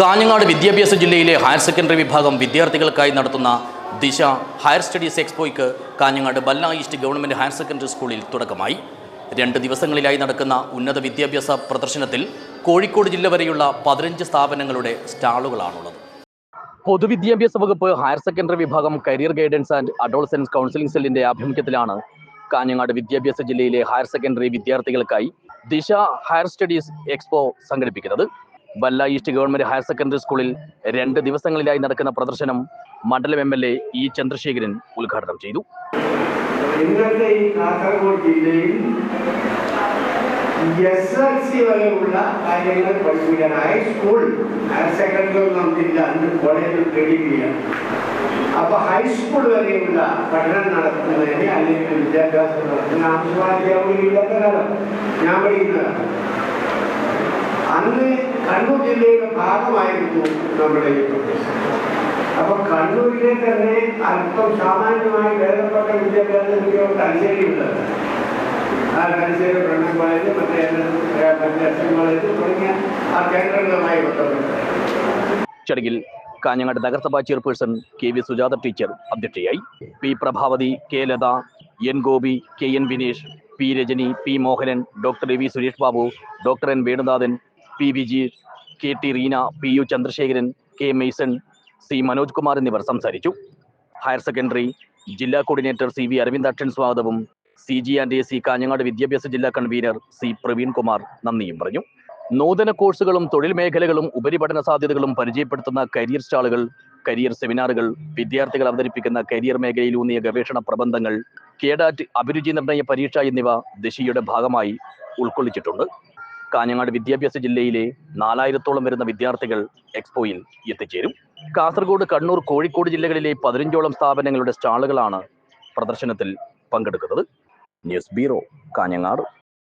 കാഞ്ഞങ്ങാട് വിദ്യാഭ്യാസ ജില്ലയിലെ higher secondary വിഭാഗം വിദ്യാർത്ഥികൾക്കായി നടത്തുന്ന Disha higher studies എക്സ്പോയ്ക്ക് Kanhangad Balla east government higher secondary സ്കൂളിൽ തുടക്കമായി. രണ്ട് ദിവസങ്ങളിലായി നടക്കുന്ന ഉന്നത വിദ്യാഭ്യാസ പ്രദർശനത്തിൽ കോഴിക്കോട് ജില്ല വരെയുള്ള പതിനഞ്ച് സ്ഥാപനങ്ങളുടെ സ്റ്റാളുകളാണുള്ളത്. പൊതുവിദ്യാഭ്യാസ വകുപ്പ് ഹയർ സെക്കൻഡറി വിഭാഗം career guidance and adolescence counselling സെല്ലിന്റെ ആഭിമുഖ്യത്തിലാണ് കാഞ്ഞങ്ങാട് വിദ്യാഭ്യാസ ജില്ലയിലെ ഹയർ സെക്കൻഡറി വിദ്യാർത്ഥികൾക്കായി ദിശ ഹയർ സ്റ്റഡീസ് എക്സ്പോ സംഘടിപ്പിക്കുന്നത്. Balla east government higher secondary സ്കൂളിൽ രണ്ട് ദിവസങ്ങളിലായി നടക്കുന്ന പ്രദർശനം മണ്ഡലം M L A E Chandrasekharan ഉദ്ഘാടനം ചെയ്തു. വരെയുള്ള ഹൈസ്കൂൾ ഹയർ സെക്കൻഡറി അപ്പൊ ഹൈസ്കൂൾ വരെയുള്ള പഠനം നടത്തുന്നതിന് അല്ലെങ്കിൽ വിദ്യാഭ്യാസം നടത്തുന്ന ആവശ്യമായ അധ്യാപകരില്ലാത്ത കാലം ഞാൻ പഠിക്കുന്നതാണ് കണ്ണൂർ ജില്ലയുടെ ഭാഗമായിരുന്നു നമ്മുടെ ഈ പ്രദേശം. അപ്പൊ കണ്ണൂരിലെ തന്നെ അല്പം സാമാന്യമായി ഭേദപ്പെട്ട വിദ്യാഭ്യാസ ലഭിക്കുന്ന തലശ്ശേരിയുണ്ട് ആ തലശ്ശേരി ബ്രണ്ണൻ കോളേജ് മറ്റേ അച്ഛൻ കോളേജ് തുടങ്ങിയ ആ കേന്ദ്രങ്ങളുമായി ചടങ്ങിൽ കാഞ്ഞങ്ങാട് നഗരസഭാ chairperson K V Sujatha teacher അധ്യക്ഷയായി. P Prabhavathi K Latha N Gopi K N Vinesh P Rajani P Mohanan doctor A V Suresh Babu doctor N Venunathan P Vijeesh K T Reena P U Chandrasekharan K Mason C Manoj Kumar എന്നിവർ സംസാരിച്ചു. Higher secondary ജില്ലാ coordinator C V Aravind Aravindakshan സ്വാഗതവും. C G and A C Kanhangad വിദ്യാഭ്യാസ ജില്ലാ convener C Praveen Kumar നന്ദിയും പറഞ്ഞു. നൂതന കോഴ്സുകളും തൊഴിൽ മേഖലകളും ഉപരിപഠന സാധ്യതകളും പരിചയപ്പെടുത്തുന്ന കരിയർ സ്റ്റാളുകൾ കരിയർ സെമിനാറുകൾ വിദ്യാർത്ഥികൾ അവതരിപ്പിക്കുന്ന കരിയർ മേഖലയിലൂന്നിയ ഗവേഷണ പ്രബന്ധങ്ങൾ കേഡാറ്റ് അഭിരുചി നിർണയ പരീക്ഷ എന്നിവ ദിശയുടെ ഭാഗമായി ഉൾക്കൊള്ളിച്ചിട്ടുണ്ട്. കാഞ്ഞങ്ങാട് വിദ്യാഭ്യാസ ജില്ലയിലെ നാലായിരത്തോളം വരുന്ന വിദ്യാർത്ഥികൾ എക്സ്പോയിൽ എത്തിച്ചേരും. കാസർഗോഡ് കണ്ണൂർ കോഴിക്കോട് ജില്ലകളിലെ പതിനഞ്ചോളം സ്ഥാപനങ്ങളുടെ സ്റ്റാളുകളാണ് പ്രദർശനത്തിൽ പങ്കെടുക്കുന്നത്. News bureau Kanhangad.